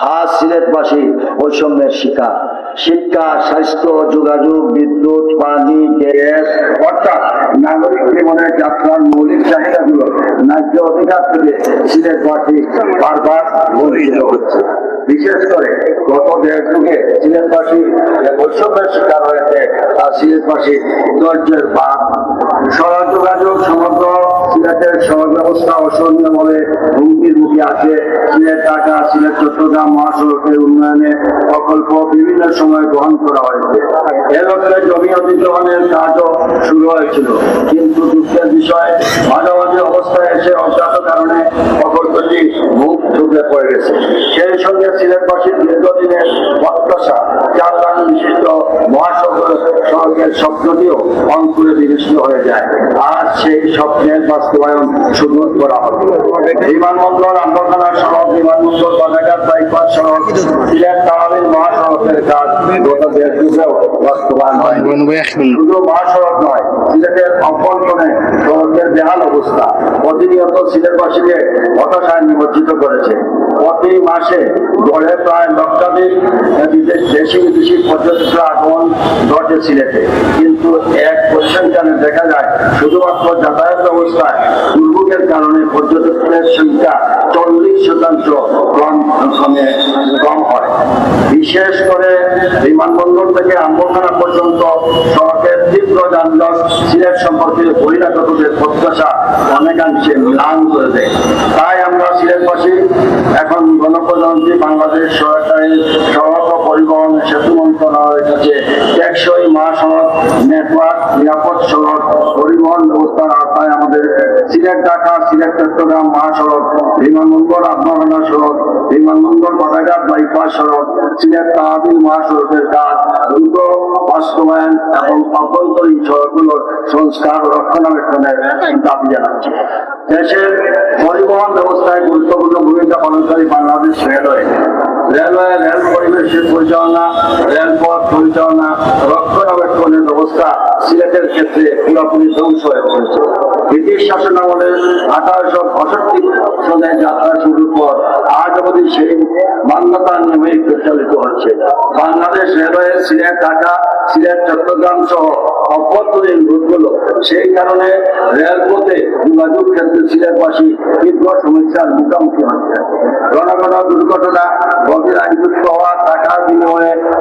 আজ সিলেটবাসী বৈষম্যের শিকার। শিক্ষা, স্বাস্থ্য, যোগাযোগ, বিদ্যুৎ, পানি, গ্যাস, অর্থাৎ নাগরিক জীবনের যাত্রার মৌলিক চাহিদাগুলো ন্যায্য অধিকার থেকে সিলেটবাসী বারবার বঞ্চিত হচ্ছে। বিশেষ করে গত দেড় যুগে সিলেটবাসী বৈষম্যের শিকার হয়েছে, তা সিলেটবাসী ধৈর্যের বাদ সড়ক যোগাযোগ সমগ্র সিলেটের সড়ক ব্যবস্থা অসহনীয়ভাবে হুমকির মুখে আছে। সিলেট ঢাকা, সিলেট, চট্টগ্রাম, মহাসড়কের উন্নয়নে প্রকল্প বিভিন্ন সময় গ্রহণ করা হয়েছে। এর জমি অধিগ্রহণের কাজও শুরু হয়েছিল। কিন্তু দুঃখের বিষয়, মাঝামাঝি অবস্থায় এসে অজ্ঞাত কারণে প্রকল্পটি মুখ ঢুকে পড়ে গেছে। সেই সঙ্গে সিলেটবাসীর দীর্ঘদিনের স্বপ্নটিও অঙ্কুরে বিনষ্ট হয়ে যায়। আর সেই স্বপ্নের বাস্তবায়ন শুরু করা হবে। বিমানবন্দর আন্দোলনের নিমজ্জিত করেছে প্রতি মাসে গড়ে প্রায় লক্ষাধিক দেশি বিদেশি আগমন ঘটে সিলেটে কিন্তু এক পরিসংখ্যানে দেখা যায়, শুধুমাত্র যাতায়াত ব্যবস্থায় দুর্ভোগের কারণে পর্যটকদের সংখ্যা চল্লিশ শতাংশ কম, কমে, কম হয়। বিশেষ করে বিমানবন্দর থেকে আম্বখানা পর্যন্ত সড়কের তীব্র যানজট সিলেট সম্পর্কে বহিরাগতদের প্রত্যাশা অনেকাংশে ম্লান করে দেয়। তাই আমরা সিলেটবাসী এখন গণপ্রজাতন্ত্রী বাংলাদেশ সরকারি সড়ক ও পরিবহন সেতু মন্ত্রণালয়ের কাছে টেকসই মহাসড়ক, নেটওয়ার্ক, নিরাপদ সড়ক, পরিবহন ব্যবস্থার সিলেট ঢাকা, সিলেট চট্টগ্রাম, মহাসড়ক, বিমানবন্দর আত্মহানা সড়ক, বিমানবন্দর বাজারঘাট বাইপাস সড়ক, সিলেট তাহাবিল মহাসড়কের কাজ দ্রুত বাস্তবায়ন এবং অভ্যন্তরীণ সড়কগুলোর সংস্কার রক্ষণাবেক্ষণের দাবি জানাচ্ছি। দেশের পরিবহন ব্যবস্থায় গুরুত্বপূর্ণ ভূমিকা পালনকারী বাংলাদেশ রেলওয়ে। রেলওয়ে রেল পরিবেশের পরিচালনা, রেলপথ পরিচালনা, রক্ষণাবেক্ষণের ব্যবস্থা সিলেটের ক্ষেত্রে পুরোপুরি ধ্বংস হয়ে পড়েছে। ব্রিটিশ শাসন আমলে আঠারোশো পঁয়ষট্টি সনে যাত্রা শুরুর পর আজ অবধি সেই মান্যতা নিয়মেই পরিচালিত হচ্ছে। বাংলাদেশ রেলওয়ে সিলেট, ঢাকা, সিলেট, চট্টগ্রাম সহ অভ্যন্তরীণ রুটগুলো সেই কারণে রেলপথে যোগাযোগ ক্ষেত্রে সিলেটবাসী তীব্র সমস্যার মুখোমুখি হচ্ছে। ঘন ঘন দুর্ঘটনা, গভীর আইনযুক্ত হওয়া টাকা বিনিময়ে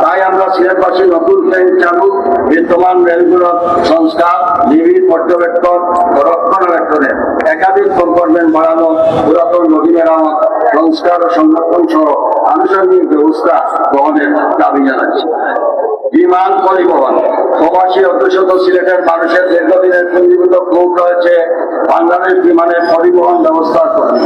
তাই আমরা সিলেটবাসী নতুন ট্রেন চালু বিদ্যমান রেলগুলোর সংস্কার, নিবিড় পর্যবেক্ষণ রক্ষণাবেক্ষণে একাধিক কম্পার্টমেন্ট বাড়ানো পুরাতন নদী মেরামত সংস্কার ও সংরক্ষণ সহ আনুষঙ্গিক ব্যবস্থা গ্রহণের দাবি জানাচ্ছি। বিমান পরিবহন, প্রবাসী অধ্যুষিত সিলেটের মানুষের দীর্ঘদিনের পুঞ্জীভূত ক্ষোভ রয়েছে বাংলাদেশ বিমানের পরিবহন ব্যবস্থার প্রতি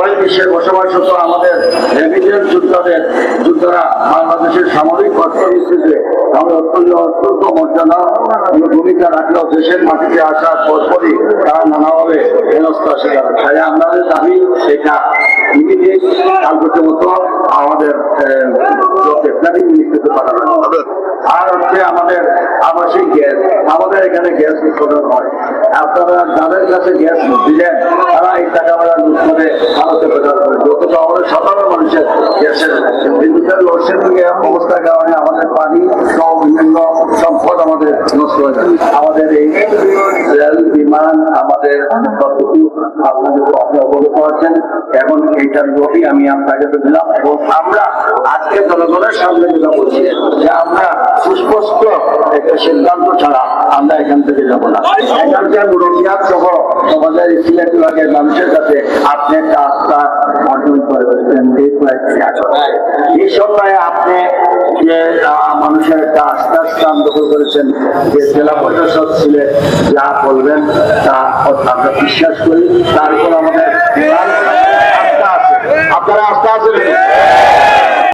ওই বিশ্বে বসবাসরত আমাদের রেভিডেন্ট যোদ্ধাদের, যোদ্ধারা বাংলাদেশের সামরিক অর্থনীতিতে আমরা অত্যন্ত অত্যন্ত মর্যাদা ভূমিকা রাখলেও দেশের মাটিতে আসার পরপরই তারা নানাভাবে হেনস্থা শিকার তাই আমাদের ইমিডিয়েট কালকে মতো আমাদের প্ল্যানিং মিনিস্ট্রিতে পাঠানো আর হচ্ছে আমাদের আবাসিক গ্যাস আমাদের এখানে গ্যাস উৎপাদন হয়। আপনারা যাদের কাছে গ্যাস দিলেন তারা এই টাকা বেড়া লুট করে ভারতে প্রচার করে। যত আমাদের সাধারণ মানুষের গ্যাসের বিদ্যুতের লোডশেডিং এর অবস্থার কারণে আমাদের পানি সব বিভিন্ন সম্পদ আমাদের নষ্ট হয়ে যায় আমাদের এই আমাদের করেছেন এখন এইটার আমি আপনাকে দিলাম, এবং আমরা আজকে জনগণের সামনে যেটা বলছি, যে আমরা সুস্পষ্ট একটা সিদ্ধান্ত ছাড়া আমরা এখান থেকে যাব না। এখানকার মুরব্বিয়াত সহ আমাদের সিলেট বিভাগের মানুষের কাছে আপনি একটা আস্থা অর্জন করে ফেলেছেন, এই কয়েকটি আপনি যে মানুষের একটা আস্থার স্থান দখল করেছেন, যে জেলা প্রশাসক ছিলেন, যা বলবেন, তা আমরা বিশ্বাস করি। তার উপর আমাদের আপনারা আস্থা আছেন